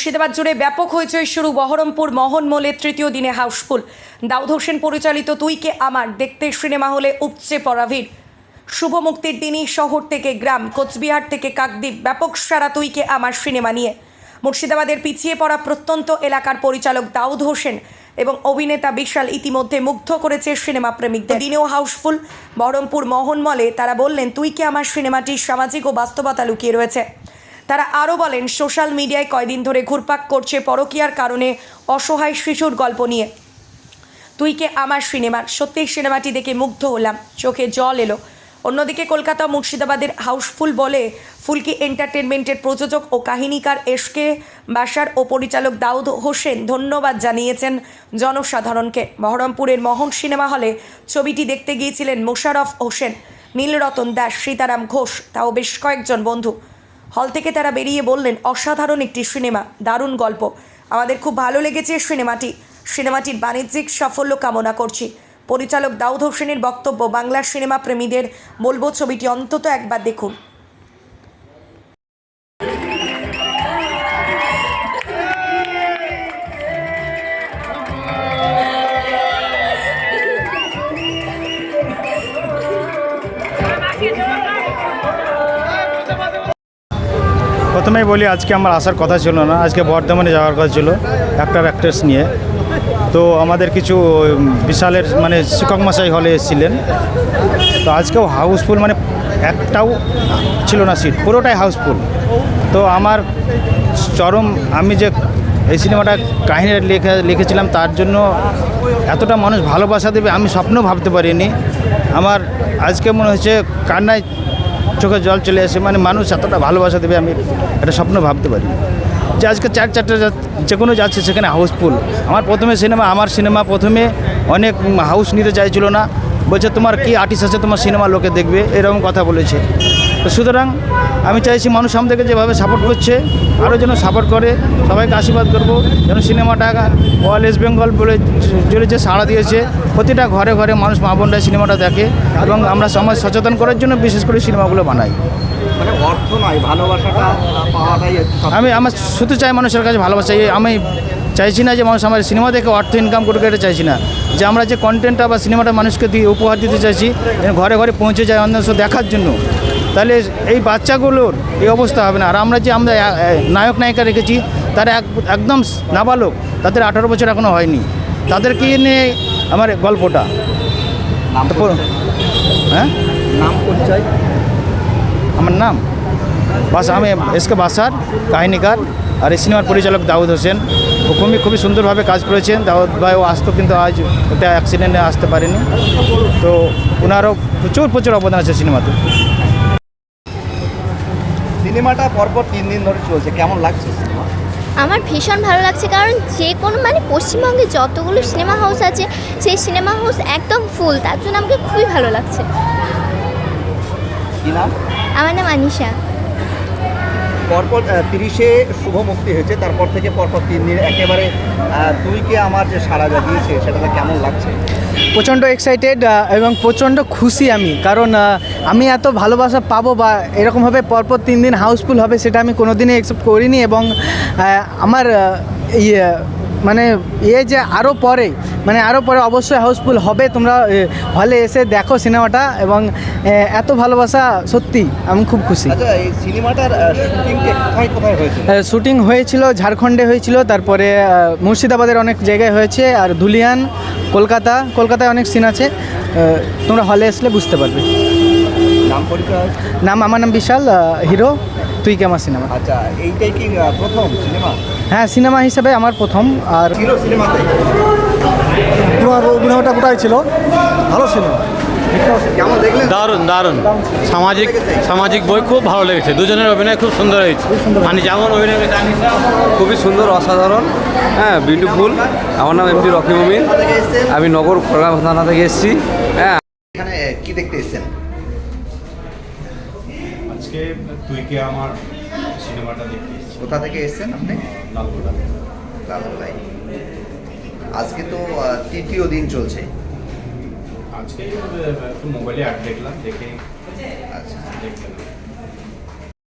মুর্শিদাবাদ জুড়ে ব্যাপক হয়েছে শুরু বহরমপুর মোহনমোলের তৃতীয় দিনে হাউসফুল। দাউদ হোসেন পরিচালিত তুই কে আমার দেখতে সিনেমা হলে উপচে পড়া ভিড়। শুভ মুক্তির দিনই শহর থেকে গ্রাম, কোচবিহার থেকে কাকদ্বীপ, ব্যাপক সারা তুই কে আমার সিনেমা নিয়ে। মুর্শিদাবাদের পিছিয়ে পড়া প্রত্যন্ত এলাকার পরিচালক দাউদ হোসেন এবং অভিনেতা বিশাল ইতিমধ্যে মুগ্ধ করেছে সিনেমা প্রেমিকদের। দিনেও হাউসফুল, বহরমপুর মোহনমলে তারা বললেন তুই কে আমার সিনেমাটি সামাজিক ও বাস্তবতা লুকিয়ে রয়েছে। তারা আরও বলেন, সোশ্যাল মিডিয়ায় কয়দিন ধরে ঘুরপাক করছে পরকীয়ার কারণে অসহায় শিশুর গল্প নিয়ে। তুই কে আমার সিনেমার? সত্যি সিনেমাটি দেখে মুগ্ধ হলাম। চোখে জল এলো। অন্যদিকে কলকাতা মুর্শিদাবাদের হাউসফুল বলে ফুলকি এন্টারটেনমেন্টের প্রযোজক ও কাহিনীকার এসকে বাসার ও পরিচালক দাউদ হোসেন ধন্যবাদ জানিয়েছেন জনসাধারণকে। বহরমপুরের মহন সিনেমা হলে ছবিটি দেখতে গিয়েছিলেন মোশারফ হোসেন, নীলরতন দাস, সীতারাম ঘোষ, তাও বেশ কয়েকজন বন্ধু। হল থেকে তারা বেরিয়ে বললেন, অসাধারণ একটি সিনেমা, দারুণ গল্প। আমাদের খুব ভালো লেগেছে সিনেমাটি। সিনেমাটির বাণিজ্যিক সাফল্য কামনা করছি। পরিচালক দাউদ হোসেনের বক্তব্য, বাংলার সিনেমা প্রেমীদের বলব ছবিটি অন্তত একবার দেখুন। প্রথমেই বলি, আজকে আমার আসার কথা ছিল না, আজকে বর্ধমানে যাওয়ার কথা ছিল অ্যাক্টার অ্যাক্ট্রেস নিয়ে। তো আমাদের কিছু বিশালের মানে শিক্ষক মশাই হলে এসেছিলেন। তো আজকেও হাউসফুল মানে একটাও ছিল না সিট পুরোটাই হাউসফুল তো আমার চরম, আমি যে এই সিনেমাটা কাহিনী লেখা, লিখেছিলাম, তার জন্য এতটা মানুষ ভালোবাসা দেবে, আমি স্বপ্নও ভাবতে পারিনি। আমার আজকে মনে হচ্ছে, কান্নায় চোখে জল চলে আসে মানে মানুষ এতটা ভালোবাসা দেবে, আমি একটা স্বপ্ন ভাবতে পারি। যে আজকে চার চারটে যা- কোনো যাচ্ছে সেখানে হাউসফুল আমার প্রথমে সিনেমা আমার সিনেমা প্রথমে অনেক হাউস নিতে চাইছিল না। বলছে, তোমার কি আর্টিস্ট আছে? তোমার সিনেমা লোকে দেখবে। এরকম কথা বলেছে। সুতরাং আমি চাইছি মানুষ আমাদেরকে যেভাবে সাপোর্ট করছে আরও যেন সাপোর্ট করে। সবাইকে আশীর্বাদ করব যেন সিনেমাটা অল ওয়েস্ট বেঙ্গল বলে জুড়েছে সাড়া দিয়েছে প্রতিটা ঘরে ঘরে মানুষ মা বোনরা সিনেমাটা দেখে এবং আমরা সমাজ সচেতন করার জন্য বিশেষ করে সিনেমাগুলো বানাই। মানে অর্থ নয় ভালোবাসাটা পাওয়াটাই সব- আমি আমার শুধু চাই মানুষের কাছে ভালোবাসা আমি চাইছি না যে মানুষ আমার সিনেমা দেখে অর্থ ইনকাম করুক এটা চাইছি না। যে আমরা যে কন্টেন্টটা বা সিনেমাটা মানুষকে দিয়ে উপহার দিতে চাইছি যেন ঘরে ঘরে পৌঁছে যায় অন্য দেখার জন্য তাহলে এই বাচ্চাগুলোর এই অবস্থা হবে না। আর আমরা যে আমরা নায়ক নায়িকা রেখেছি তারা এক একদম নাবালক তাদের আঠারো বছর এখনও হয়নি। তাদেরকে নিয়ে আমার গল্পটা। হ্যাঁ? নাম পরিচয়? আমার নাম? বাস আমি এসকে বাসার কাহিনীকার। আর এই সিনেমার পরিচালক দাউদ হোসেন। ও খুবই খুবই সুন্দরভাবে কাজ করেছেন। দাউদ ভাইও আসতো কিন্তু আজ একটা অ্যাক্সিডেন্টে আসতে পারেনি। তো ওনারও প্রচুর প্রচুর অবদান আছে সিনেমাতে। সিনেমাটা পরপর তিন দিন ধরে চলছে। কেমন লাগছে সিনেমা? আমার ভীষণ ভালো লাগছে কারণ যে কোনো মানে পশ্চিমবঙ্গে যতগুলো সিনেমা হাউস আছে সেই সিনেমা হাউস একদম ফুল। তার জন্য আমাকে খুবই ভালো লাগছে। আমার নাম আনিশা। পরপর তিরিশে শুভ মুক্তি হয়েছে, তারপর থেকে পরপর তিন দিন একেবারে দুইকে আমার যে সারা দিয়েছে সেটাতে কেমন লাগছে? প্রচণ্ড এক্সাইটেড এবং প্রচণ্ড খুশি আমি, কারণ আমি এত ভালোবাসা পাবো বা এরকমভাবে পরপর তিন দিন হাউসফুল হবে, সেটা আমি কোনোদিনই এক্সেপ্ট করিনি এবং আমার ইয়ে মানে ইয়ে যে আরও পরে মানে আরও পরে অবশ্যই হাউসফুল হবে তোমরা হলে এসে দেখো সিনেমাটা এবং এত ভালোবাসা সত্যি আমি খুব খুশি। আচ্ছা এই সিনেমাটার শুটিং হয়েছিল? ঝাড়খণ্ডে হয়েছিল তারপরে মুর্শিদাবাদের অনেক জায়গায় হয়েছে আর ধুলিয়ান কলকাতা কলকাতায় অনেক সিন আছে তোমরা হলে আসলে বুঝতে পারবে। নাম আমার নাম বিশাল হিরো। তুই কে আমার সিনেমা? আচ্ছা এইটাই কি প্রথম সিনেমা? হ্যাঁ সিনেমা হিসাবে আমার প্রথম আর ছিল সিনেমাতে? তোমার অভিনয়টা গোটাই ছিল? ভালো সিনেমা দারুণ দারুণ। সামাজিক সামাজিক বই খুব ভালো লেগেছে। দুজনের অভিনয় খুব সুন্দর হয়েছে। মানে যেমন অভিনয় খুবই সুন্দর অসাধারণ। হ্যাঁ বিউটিফুল আমার নাম এমডি রকি মুমিন আমি নগর খোলা থানা থেকে এসেছি। হ্যাঁ। এখানে কি দেখতে এসেছেন? আজকে তুই কে আমার সিনেমাটা দেখতে কোথা থেকে এসেছেন আপনি? লালগোলা লালগোলায়। আজকে তো তৃতীয় দিন চলছে। আজকে একটু মোবাইলে অ্যাড দেখলাম দেখে আচ্ছা। দেখলাম।